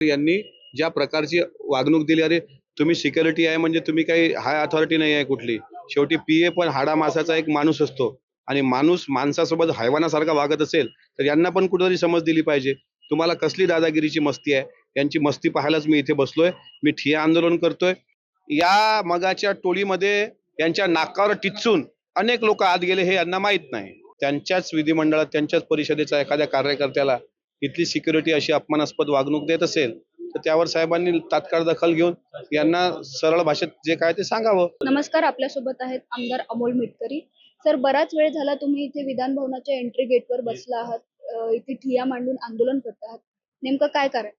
यांनी ज्या प्रकारची वागणूक दिली अरे तुम्ही सिक्युरिटी आहे म्हणजे तुम्ही काही हाय अथॉरिटी नाही आहे कुठली. शेवटी पी ए पण हाडा मासाचा एक माणूस असतो. आणि माणूस माणसासोबत हैवानासारखा वागत असेल तर यांना पण कुठेतरी समज दिली पाहिजे. तुम्हाला कसली दादागिरीची मस्ती आहे? यांची मस्ती पाहायलाच मी इथे बसलोय. मी ठिया आंदोलन करतोय. या मगाच्या टोळीमध्ये यांच्या नाकावर टिचून अनेक लोक आत गेले हे यांना माहीत नाही. त्यांच्याच विधिमंडळात त्यांच्याच परिषदेचा एखाद्या कार्यकर्त्याला इथली सिक्युरिटी अशी अपमानास्पद वागणूक देत असेल तर त्यावर साहेबांनी तात्काळ दखल घेऊन यांना सरळ भाषेत जे काय ते सांगावं. नमस्कार आपल्यासोबत आहेत आमदार अमोल मिटकरी. सर बराच वेळ झाला तुम्ही इथे विधान भवनाच्या एंट्री गेटवर बसला आहात. इथे ठिया मांडून आंदोलन करत आहात. नेमकं काय कारण?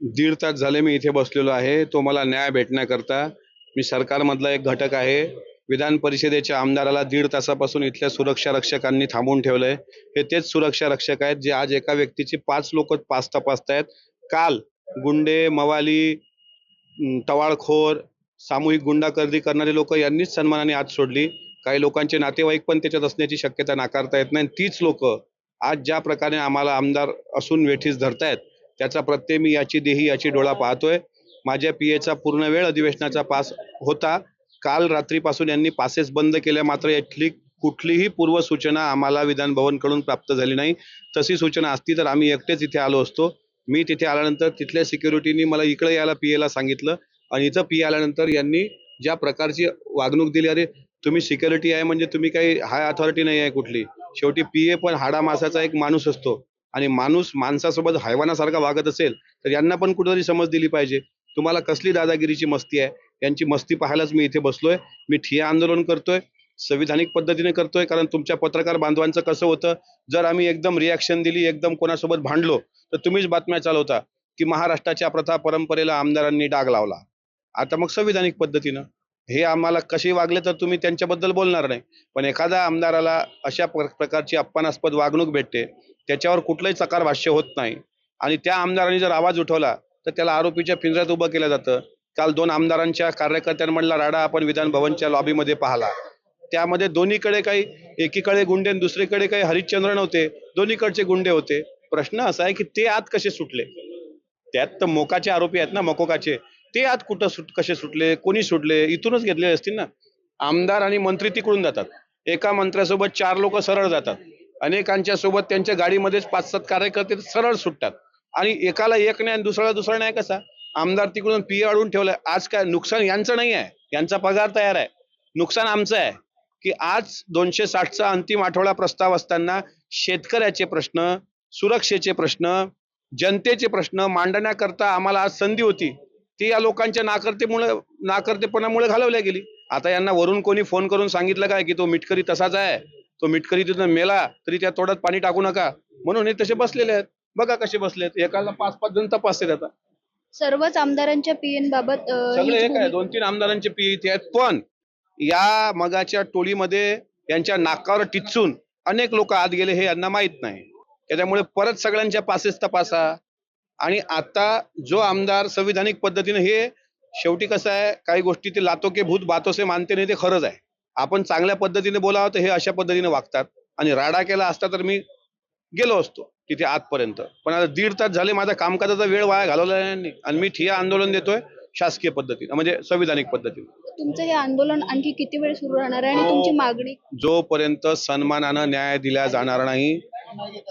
दीड तास झाले मी इथे बसलेलो आहे. तो मला न्याय भेटण्याकरता मी सरकारमधला एक घटक आहे. विधान परिषदेच्या आमदाराला दीड तासापासून इथल्या सुरक्षा रक्षकांनी ठेवलं ठेवलंय. हे तेच सुरक्षा रक्षक आहेत जे आज एका व्यक्तीची पाच लोक पाच तपासतायत. काल गुंडे मवाली टवाळखोर सामूहिक गुंडागर्दी करणारे लोक यांनीच सन्मानाने आत सोडली. काही लोकांचे नातेवाईक पण त्याच्यात असण्याची शक्यता नाकारता येत नाही. तीच लोक आज ज्या प्रकारे आम्हाला आमदार असून वेठीस धरतायत त्याचा प्रत्यय मी याची देही याची डोळा पाहतोय. माझ्या पी एचा पूर्ण वेळ अधिवेशनाचा पास होता. काल रात्रीपासून यांनी पासेस बंद केल्या मात्र यातली कुठलीही पूर्व सूचना आम्हाला विधान भवनकडून प्राप्त झाली नाही. तशी सूचना असती तर आम्ही एकटेच इथे आलो असतो. मी तिथे आल्यानंतर तिथल्या सिक्युरिटीनी मला इकडे यायला पी एला सांगितलं आणि इथं पी आल्यानंतर यांनी ज्या प्रकारची वागणूक दिली अरे तुम्ही सिक्युरिटी आहे म्हणजे तुम्ही काही हाय अथॉरिटी नाही आहे कुठली. शेवटी पी ए पण हाडा मासाचा एक माणूस असतो. आणि माणूस माणसासोबत हैवानासारखा वागत असेल तर यांना पण कुठेतरी समज दिली पाहिजे. तुम्हाला कसली दादागिरीची मस्ती आहे? यांची मस्ती पाहायलाच मी इथे बसलोय. मी ठिया आंदोलन करतोय संविधानिक पद्धतीने करतोय कारण तुमच्या पत्रकार बांधवांचं कसं होतं जर आम्ही एकदम रिॲक्शन दिली एकदम कोणासोबत भांडलो तर तुम्हीच बातम्या चालवता की महाराष्ट्राच्या प्रथा परंपरेला आमदारांनी डाग लावला. आता मग संविधानिक पद्धतीनं. हे आम्हाला कसे वागले तर तुम्ही त्यांच्याबद्दल बोलणार नाही. पण एखाद्या आमदाराला अशा प्रकारची अपमानास्पद वागणूक भेटते त्याच्यावर कुठलंही चकार भाष्य होत नाही. आणि त्या आमदारांनी जर आवाज उठवला तर त्याला आरोपीच्या पिंजऱ्यात उभं केलं जातं. काल दोन आमदारांच्या कार्यकर्त्यांमधला राडा आपण विधान भवनच्या लॉबीमध्ये पाहला. त्यामध्ये दोन्हीकडे काही एकीकडे गुंडे आणि दुसरीकडे काही हरिश्चंद्र नव्हते. दोन्हीकडचे गुंडे होते. प्रश्न असा आहे की ते आत कसे सुटले? त्यात तर मोकाचे आरोपी आहेत ना मकोकाचे. ते आत कुठं सुट कसे सुटले? कोणी सुटले इथूनच घेतले असतील ना. आमदार आणि मंत्री तिकडून जातात. एका मंत्र्यासोबत चार लोक सरळ जातात. अनेकांच्या सोबत त्यांच्या गाडीमध्येच पाच सात कार्यकर्ते सरळ सुटतात. आणि एकाला एक नाही आणि दुसऱ्याला दुसरा नाही कसा? आमदार तिकडून पी अडून ठेवलं आज काय नुकसान यांचं नाही आहे. यांचा पगार तयार आहे. नुकसान आमचं आहे की आज दोनशे साठचा अंतिम आठवडा प्रस्ताव असताना शेतकऱ्याचे प्रश्न सुरक्षेचे प्रश्न जनतेचे प्रश्न मांडण्याकरता आम्हाला आज संधी होती. ती या लोकांच्या नाकर्तेमुळे नाकर्तेपणामुळे घालवल्या गेली. आता यांना वरून कोणी फोन करून सांगितलं काय की तो मिटकरी तसाच आहे. तो मिटकरी तिथून मेला तरी त्या तोड्यात पाणी टाकू नका. म्हणून हे तसे बसलेले आहेत. बघा कसे बसलेत. एकाला पाच पाच जण तपासतात आता. सर्वच आमदारांच्या पीएन बाबत अं, सगळे एक आहे. दोन तीन आमदारांचे पी इथे आहेत. पण या मगाच्या टोळीमध्ये यांच्या नाकावर टिचून अनेक लोक आत गेले हे यांना माहीत नाही. त्याच्यामुळे परत सगळ्यांच्या पासेस तपासा. आणि आता जो आमदार संविधानिक पद्धतीने हे शेवटी कसं आहे काही गोष्टी ते लातो के भूत बातो से मानते नाही ते खरंच आहे. आपण चांगल्या पद्धतीने बोलावं तर हे अशा पद्धतीने वागतात. आणि राडा केला असता तर मी गेलो असतो तिथे आतपर्यंत. पण आता दीड तास झाले माझा कामकाजाचा वेळ वाया घालवला नाही. आणि मी ठिय्या आंदोलन देतोय शासकीय पद्धतीने म्हणजे संविधानिक पद्धतीने. तुमचं हे आंदोलन आणखी किती वेळ सुरू राहणार आहे आणि हो. तुमची मागणी? जोपर्यंत सन्मानानं न्याय दिला जाणार नाही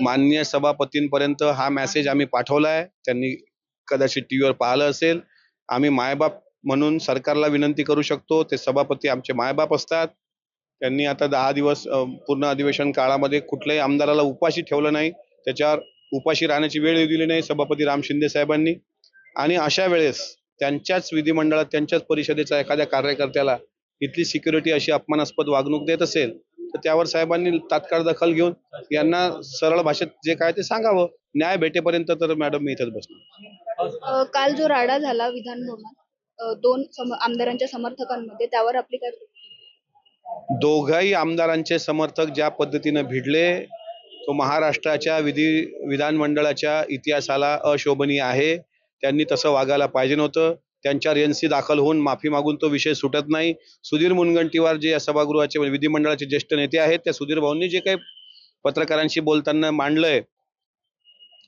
माननीय सभापतींपर्यंत हा मेसेज आम्ही पाठवलाय. त्यांनी कदाचित टीव्हीवर पाहिलं असेल. आम्ही मायबाप म्हणून सरकारला विनंती करू शकतो. ते सभापती आमचे मायबाप असतात. त्यांनी आता दहा दिवस पूर्ण अधिवेशन काळामध्ये कुठल्याही आमदाराला उपाशी ठेवलं नाही. त्याच्यावर उपाशी राहण्याची वेळ दिली नाही सभापती राम शिंदे साहेबांनी. आणि अशा वेळेस त्यांच्याच विधिमंडळात त्यांच्याच परिषदेचा एखाद्या कार्यकर्त्याला इथली सिक्युरिटी अशी अपमानास्पद वागणूक देत असेल तर त्यावर साहेबांनी तात्काळ दखल घेऊन यांना सरळ भाषेत जे काय ते सांगावं. न्याय भेटेपर्यंत तर मॅडम मी इथेच बसणार. काल जो राडा झाला विधान भवनात दोन आमदारांच्या समर्थकांमध्ये त्यावर आपली काय दोघाही आमदारांचे समर्थक ज्या पद्धतीने भिडले तो महाराष्ट्राच्या विधी विधानमंडळाच्या इतिहासाला अशोभनीय आहे. त्यांनी तसं वागायला पाहिजे नव्हतं. त्यांच्यावर एनसी दाखल होऊन माफी मागून तो विषय सुटत नाही. सुधीर मुनगंटीवार जे या सभागृहाचे म्हणजे विधिमंडळाचे ज्येष्ठ नेते आहेत त्या सुधीर भाऊंनी जे काही पत्रकारांशी बोलताना मांडलंय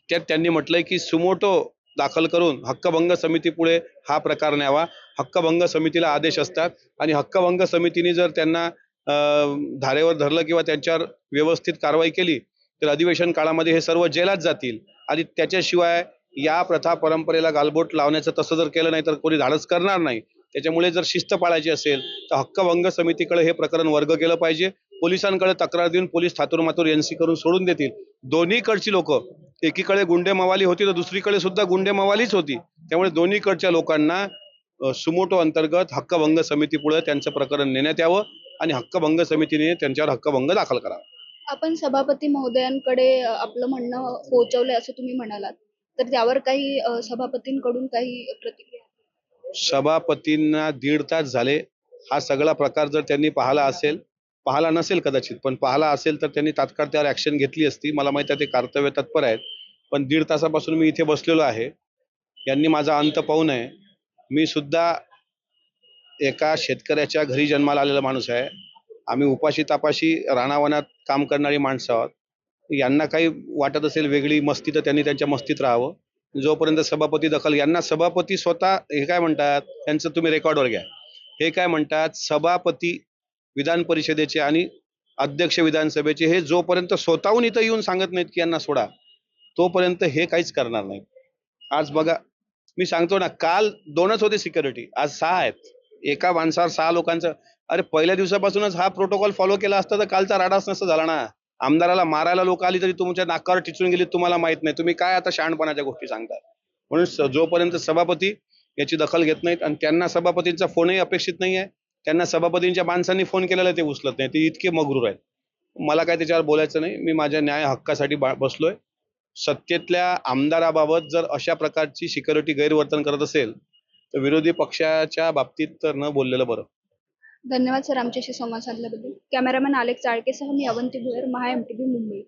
त्यात त्यांनी म्हटलंय की सुमोटो दाखल करून हक्कभंग समितीपुढे हा प्रकार न्यावा. हक्कभंग समितीला आदेश असतात आणि हक्कभंग समितीने जर त्यांना अं, धारेवर धरलं किंवा त्यांच्यावर व्यवस्थित कारवाई केली तर अधिवेशन काळामध्ये हे सर्व जेलात जातील. आणि त्याच्याशिवाय या प्रथा परंपरेला गालबोट लावण्याचं तसं जर केलं नाही तर कोणी धाडस करणार नाही. त्याच्यामुळे जर शिस्त पाळायची असेल तर हक्कभंग समितीकडे हे प्रकरण वर्ग केलं पाहिजे. पोलिसांकडे तक्रार देऊन पोलीस थातूरमातूर एनसी करून सोडून देतील. दोन्हीकडची लोक एकीकडे गुंडे मवाली होती तर दुसरीकडे सुद्धा गुंडे मवालीच होती. त्यामुळे दोन्हीकडच्या लोकांना सुमोटो अंतर्गत हक्कभंग समितीपुढे त्यांचं प्रकरण नेण्यात यावं आणि हक्कभंग समितीने त्यांच्यावर हक्कभंग दाखल करावा. आपण सभापती महोदयांकडे आपलं म्हणणं पोहोचवलंय असं तुम्ही म्हणालात. तर त्यावर काही सभापतींकडून काही प्रतिक्रिया? सभापतींना दीड तास झाले. हा सगळा प्रकार जर त्यांनी पाहिला असेल पाहला नसेल कदाचित पण पाहिला असेल तर त्यांनी तात्काळ त्यावर ॲक्शन घेतली असती. मला माहीत आहे ते कर्तव्य तत्पर आहेत. पण दीड तासापासून मी इथे बसलेलो आहे. यांनी माझा अंत पाहू नये. मी सुद्धा एका शेतकऱ्याच्या घरी जन्माला आलेला माणूस आहे. आम्ही उपाशी तापाशी राणावनात काम करणारी माणसं आहोत. यांना काही वाटत असेल वेगळी मस्ती तर त्यांनी त्यांच्या मस्तीत राहावं. जोपर्यंत सभापती दखल यांना सभापती स्वतः हे काय म्हणतात? त्यांचं तुम्ही रेकॉर्डवर घ्या. हे काय म्हणतात? सभापती विधान परिषदेचे आणि अध्यक्ष विधानसभेचे हे जोपर्यंत स्वतःहून इथं येऊन सांगत नाहीत की यांना सोडा तोपर्यंत हे काहीच करणार नाही आज बघा मी सांगतो ना काल दोनच होते सिक्युरिटी आज सहा आहेत. एका माणसावर सहा लोकांचं अरे पहिल्या दिवसापासूनच हा प्रोटोकॉल फॉलो केला असता तर कालचा राडाच नसता झाला ना. आमदाराला मारायला लोक आली तरी तुमच्या नाकावर टिचून गेली तुम्हाला माहीत नाही. तुम्ही काय आता शहाणपणाच्या गोष्टी सांगता म्हणून जोपर्यंत सभापती याची दखल घेत नाहीत आणि त्यांना सभापतींचा फोनही अपेक्षित नाही आहे त्यांना सभापतींच्या माणसांनी फोन केलेला ते उचलत नाही. ते इतके मगरूर आहेत. मला काय त्याच्यावर बोलायचं नाही. मी माझ्या न्याय हक्कासाठी बा- बसलोय. सत्तेतल्या आमदाराबाबत जर अशा प्रकारची सिक्युरिटी गैरवर्तन करत असेल तर विरोधी पक्षाच्या बाबतीत तर न बोललेलं बरं. धन्यवाद सर. आमच्याशी संवाद साधल्याबद्दल. कॅमेरामॅन आलेख चाळकेसह मी अवंती भुयर महा एम टी मुंबई.